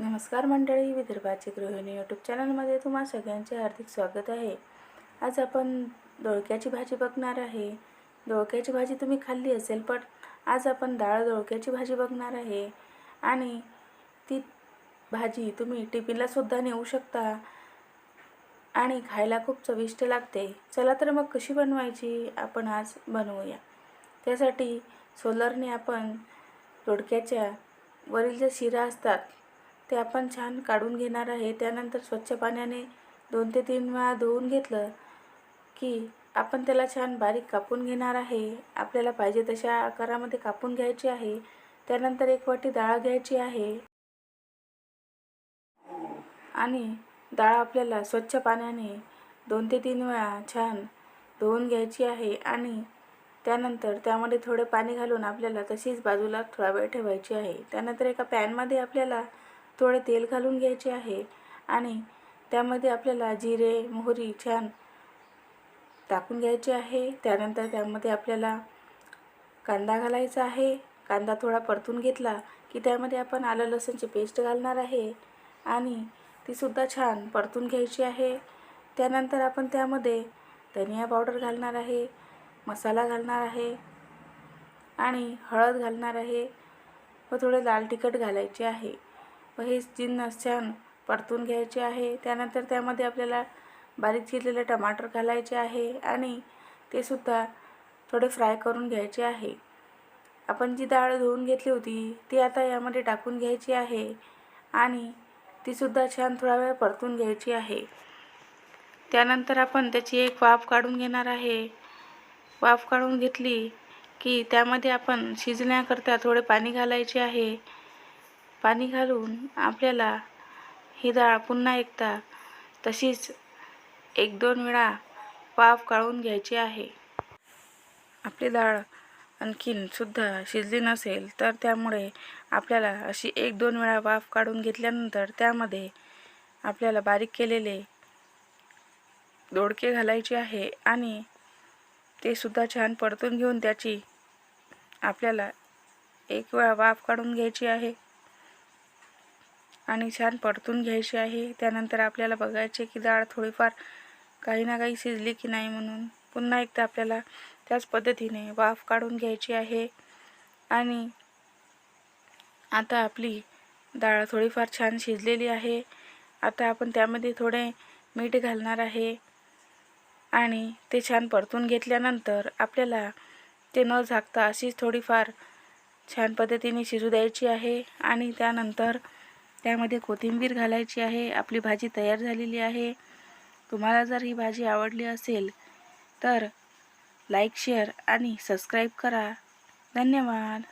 नमस्कार मंडळी विदर्भाची गृहिणी यूट्यूब चॅनलमध्ये तुम्हा सगळ्यांचे हार्दिक स्वागत आहे. आज आपण दोळक्याची भाजी बघणार आहे. दोळक्याची भाजी तुम्ही खाल्ली असेल पण आज आपण डाळ दोळक्याची भाजी बघणार आहे. आणि ती भाजी तुम्ही टिफिनलासुद्धा नेऊ शकता. आणि खायला खूप चविष्ट लागते. चला तर मग कशी बनवायची आपण आज बनवूया. त्यासाठी सोलरने आपण दोडक्याच्या वरील ज्या शिरा असतात ते आपण छान काढून घेणार आहे. त्यानंतर स्वच्छ पाण्याने दोन ते तीन वेळा धुवून घेतलं की आपण त्याला छान बारीक कापून घेणार आहे. आपल्याला पाहिजे तशा आकारामध्ये कापून घ्यायची आहे. त्यानंतर एक वाटी डाळ घ्यायची आहे. आणि डाळ आपल्याला स्वच्छ पाण्याने दोन ते तीन वेळा छान धुवून घ्यायची आहे. आणि त्यानंतर त्यामध्ये थोडे पाणी घालून आपल्याला तशीच बाजूला थोडा वेळ ठेवायची आहे. त्यानंतर एका पॅनमध्ये आपल्याला थोडे तेल घालून घ्यायचे आहे आणि त्यामध्ये आपल्याला जिरे मोहरी छान टाकून घ्यायचे आहे. त्यानंतर त्यामध्ये आपल्याला कांदा घालायचा आहे. कांदा थोडा परतून घेतला की त्यामध्ये आपण आलं लसूणची पेस्ट घालणार आहे आणि तीसुद्धा छान परतून घ्यायची आहे. त्यानंतर आपण त्यामध्ये धनिया पावडर घालणार आहे मसाला घालणार आहे आणि हळद घालणार आहे व थोडे लाल तिखट घालायचे आहे. व हे जिन्नस छान परतून घ्यायचे आहे. त्यानंतर त्यामध्ये आपल्याला बारीक चिरलेले टमाटर घालायचे आहे आणि ते सुद्धा थोडे फ्राय करून घ्यायचे आहे. आपण जी डाळ धुवून घेतली होती ती आता यामध्ये टाकून घ्यायची आहे आणि तीसुद्धा छान थोडा वेळ परतून घ्यायची आहे. त्यानंतर आपण त्याची एक वाफ काढून घेणार आहे. वाफ काढून घेतली की त्यामध्ये आपण शिजण्याकरता थोडे पाणी घालायचे आहे. पाणी घालून आपल्याला ही डाळ पुन्हा एकदा तशीच एक दोन वेळा वाफ काढून घ्यायची आहे. आपली डाळ आणखीन सुद्धा शिजली नसेल तर त्यामुळे आपल्याला अशी एक दोन वेळा वाफ काढून घेतल्यानंतर त्यामध्ये आपल्याला बारीक केलेले दोडके घालायचे आहे आणि ते सुद्धा छान परतून घेऊन त्याची आपल्याला एक वेळा वाफ काढून घ्यायची आहे. आणि छान परतून घ्यायची आहे. त्यानंतर आपल्याला बघायचे की डाळ थोडीफार काही ना काही शिजली की नाही म्हणून पुन्हा एकदा आपल्याला त्याच पद्धतीने वाफ काढून घ्यायची आहे. आणि आता आपली डाळ थोडीफार छान शिजलेली आहे. आता आपण त्यामध्ये थोडे मीठ घालणार आहे. आणि ते छान परतून घेतल्यानंतर आपल्याला ते न झाकता अशीच थोडीफार छान पद्धतीने शिजू द्यायची आहे. आणि त्यानंतर त्यामध्ये कोथिंबीर घालायची आहे आपली भाजी तयार झालेली आहे. तुम्हाला जर ही भाजी आवडली असेल तर लाईक शेअर आणि सबस्क्राईब करा. धन्यवाद.